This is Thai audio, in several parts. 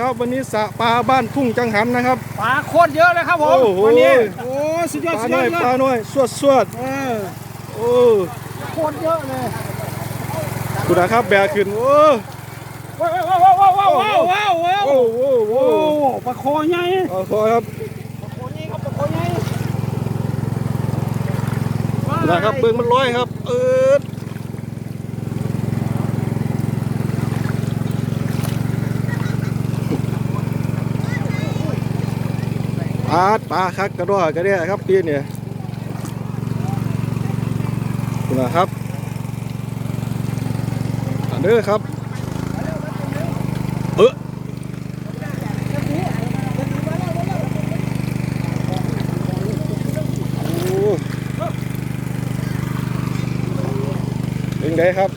ครับวันนี้สระปลาบ้านทุ่งจังหำนะครับ ปลาโคตรเยอะเลยครับผม โอ้โห วันนี้ โอ้สุดยอดปลาสุดน้ยออยดปลาน้อยสวดสวดเออโอ้โคตรเยอะเลยคุณนะครับแบกขึ้นโอ้ว้าวว้าวว้าวว้าวว้าวว้าวว้าวโอ้โหโอ้โอ้โหปลาโคใหญ่เอาพอครับปลาโคใหญ่ครับปลาโคใหญ่คุณนะครับเบิ้งมันร้อยครับ เออาดปลาคักกระดอกกระเดียครับปีเนี่ยคุณนะครับอันเด้อครับ เออโอ้เป็นไงครับ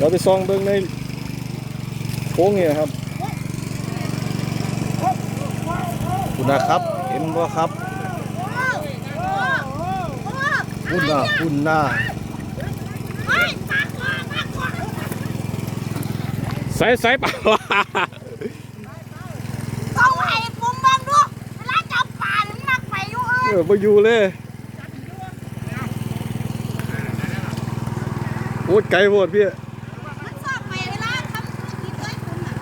เราไปซองเบิ้งในโค้งนี่นะครับคุณนะครับเห็นบ่ครับคุณน่ะคุณน่ะใส่ใส่เปล่าต้องให้ผมเบ้างดูเวลาจับปลามันมักไปอยู่เอ้เอยอไปอยู่เลยโคตรไกลโพดพี่ มันชอบไปเวลาทำกินเลยคุณน่ะ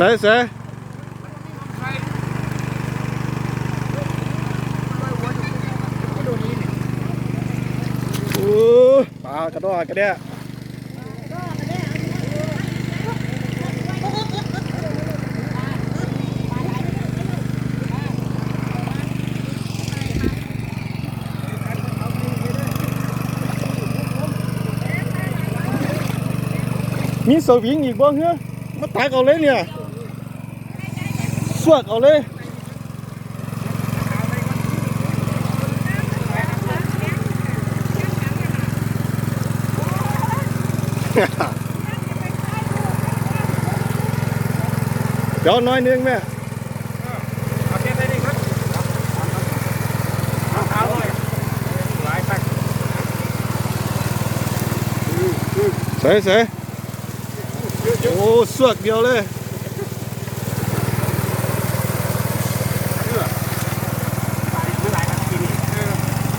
ใส่ใส่โอ้ปลากระดอกกระเดะมีสวิงอีกบ้างเหรอมาตักเอาเลยเนี่ยส วดเอาเลยเดี๋ยวน้อยนึงแม่โอเคได้ดีครับเอาเท้าหน่อยหลายตักใส่ใส่โอ้สวดเดียวเลย หลายตักกินเออ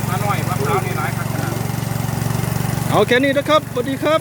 มาหน่อยมะพร้าวนี่หลายตักขนาด เอาแค่นี้นะครับสวัสดีครับ